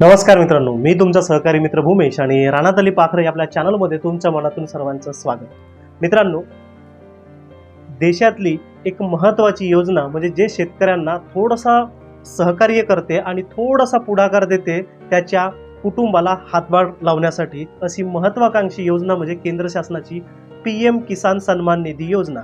नमस्कार मित्रांनो मी तुमचा सहकारी मित्र भूमेश आणि राणातली पाखरे आपल्या चॅनलमध्ये तुमच्या मनातून सर्वांचं स्वागत. मित्रांनो देशातली एक महत्त्वाची योजना म्हणजे जे शेतकऱ्यांना थोडासा सहकार्य करते आणि थोडासा पुढाकार देते त्याच्या कुटुंबाला हातभार लावण्यासाठी अशी महत्त्वाकांक्षी योजना म्हणजे केंद्र शासनाची पी एम किसान सन्मान निधी योजना.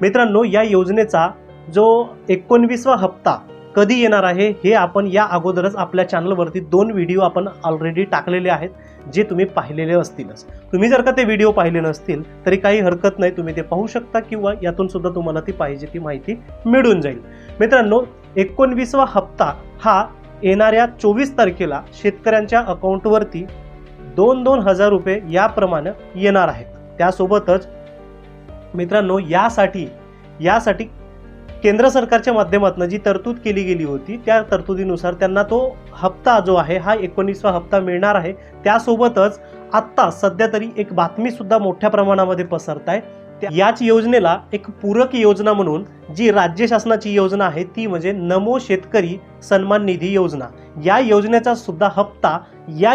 मित्रांनो या योजनेचा जो एकोणवीसवा हप्ता कधी येणार आहे हे आपण या अगोदरच आपल्या चॅनलवरती दोन व्हिडिओ आपण ऑलरेडी टाकलेले आहेत जे तुम्ही पाहिलेले असतीलच. तुम्ही जर का ते व्हिडिओ पाहिले नसतील तरी काही हरकत नाही तुम्ही ते पाहू शकता किंवा यातून सुद्धा तुम्हाला ती पाहिजे ती माहिती मिळून जाईल. मित्रांनो एकोणवीसवा हप्ता हा येणाऱ्या चोवीस तारखेला शेतकऱ्यांच्या अकाउंटवरती दोन दोन हजार रुपये याप्रमाणे येणार आहेत. त्यासोबतच मित्रांनो यासाठी यासाठी केंद्र सरकारच्या माध्यमातून जी तरतूद केली गेली होती त्या तरतुदीनुसार त्यांना तो हप्ता जो आहे हा एकोणीसवा हप्ता मिळणार आहे. त्यासोबतच आत्ता सध्या तरी एक बातमी सुद्धा मोठ्या प्रमाणामध्ये पसरत आहे याच योजनेला एक पूरक योजना म्हणून जी राज्य शासनाची योजना आहे ती म्हणजे नमो शेतकरी सन्मान निधी योजना. या योजनेचा सुद्धा हप्ता या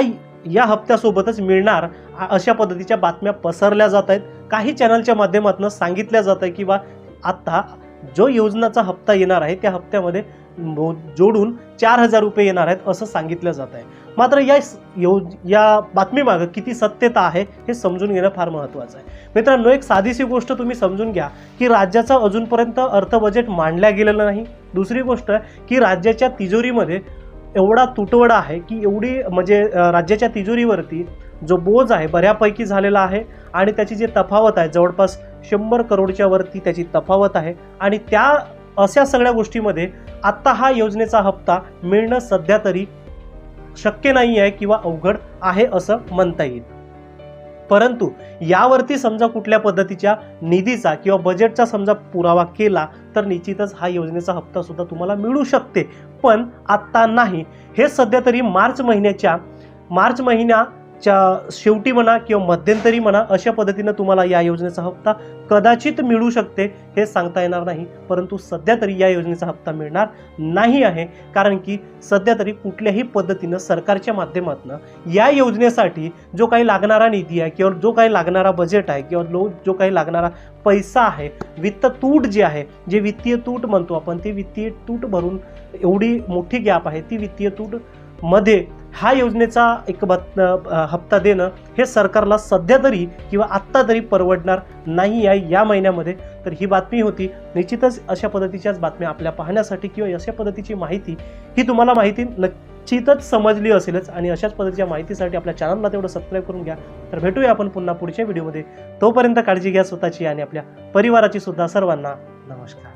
या हप्त्यासोबतच मिळणार अशा पद्धतीच्या बातम्या पसरल्या जात आहेत. काही चॅनलच्या माध्यमातून सांगितल्या जात आहे किंवा आत्ता जो योजनाचा हप्ता येणार आहे त्या हप्त्यामध्ये जोडून चार हजार रुपये येणार आहेत असं सांगितलं जात आहे. मात्र या यो योज या बातमीमागं किती सत्यता आहे हे समजून घेणं फार महत्त्वाचं आहे. मित्रांनो एक साधीशी गोष्ट तुम्ही समजून घ्या की राज्याचं अजूनपर्यंत अर्थ बजेट मांडल्या गेलेलं नाही. दुसरी गोष्ट की राज्याच्या तिजोरीमध्ये एवढा तुटवडा आहे की एवढी म्हणजे राज्याच्या तिजोरीवरती जो बोज आहे बऱ्यापैकी झालेला आहे आणि त्याची जी तफावत आहे जवळपास शंभर करोडच्या वरती त्याची तफावत आहे. आणि त्या अशा सगळ्या गोष्टीमध्ये आत्ता हा योजनेचा हप्ता मिळणं सध्या तरी शक्य नाही आहे किंवा अवघड आहे असं म्हणता येईल. परंतु यावरती समजा कुठल्या पद्धतीच्या निधीचा किंवा बजेटचा समजा पुरावा केला तर निश्चितच हा योजनेचा हप्ता सुद्धा तुम्हाला मिळू शकते. पण आत्ता नाही. हे सध्या तरी मार्च महिन्याच्या मार्च च्या शेवटी म्हणा किंवा मध्यंतरी म्हणा अशा पद्धतीनं तुम्हाला या योजनेचा हप्ता कदाचित मिळू शकते हे सांगता येणार नाही. परंतु सध्या तरी या योजनेचा हप्ता मिळणार नाही आहे. कारण की सध्या तरी कुठल्याही पद्धतीनं सरकारच्या माध्यमातून या योजनेसाठी जो काही लागणारा निधी आहे किंवा जो काही लागणारा बजेट आहे किंवा लो जो काही लागणारा पैसा आहे वित्त तूट जी आहे जे वित्तीय तूट म्हणतो आपण ती वित्तीय तूट भरून एवढी मोठी गॅप आहे ती वित्तीय तूटमध्ये ह्या योजनेचा एक बत हप्ता देणं हे सरकारला सध्या तरी किंवा आत्ता तरी परवडणार नाही आहे या महिन्यामध्ये. तर ही बातमी होती. निश्चितच अशा पद्धतीच्याच बातम्या आपल्या पाहण्यासाठी किंवा अशा पद्धतीची माहिती ही तुम्हाला माहिती निश्चितच समजली असेलच आणि अशाच पद्धतीच्या माहितीसाठी आपल्या चॅनलला तेवढं सबस्क्राईब करून घ्या. तर भेटूया आपण पुन्हा पुढच्या व्हिडिओमध्ये. तोपर्यंत काळजी घ्या स्वतःची आणि आपल्या परिवाराची सुद्धा सर्वांना नमस्कार.